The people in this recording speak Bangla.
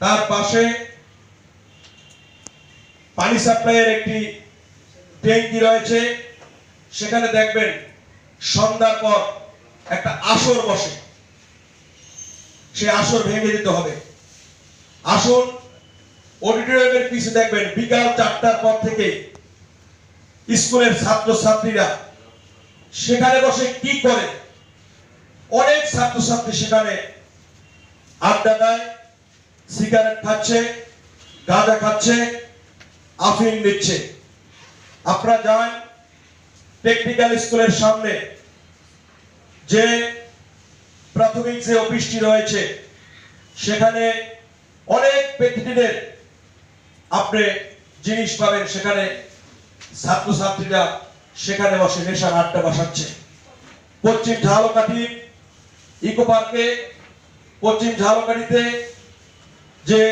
তার পাশে পানি সাপ্লাইয়ের একটি ট্যাঙ্কি রয়েছে। সেখানে দেখবেন সন্ধ্যার পর একটা আসর বসে। সে আসর ভেঙে দিতে হবে। আসুন অডিটোরিয়ামের পিছে দেখবেন বিকাল চারটার পর থেকে স্কুলের ছাত্র ছাত্রীরা সেখানে বসে কি করে? অনেক ছাত্রছাত্রী সেখানে আড্ডা দেয়। সিগারেট খাচ্ছে গাঁজা খাচ্ছে আফিম দিচ্ছে আপনারা যান টেকনিক্যাল স্কুলের সামনে, যে প্রাথমিক যে অফিসটি রয়েছে, সেখানে অনেক ব্যক্তিদের আপনি জিনিস পাবেন সেখানে, ছাত্রছাত্রীরা সেখানে বসে নেশার আড্ডা বসাচ্ছে। পশ্চিম ঝালকাঠি ইকো পার্কে, পশ্চিম ঝালকাঠিতে যে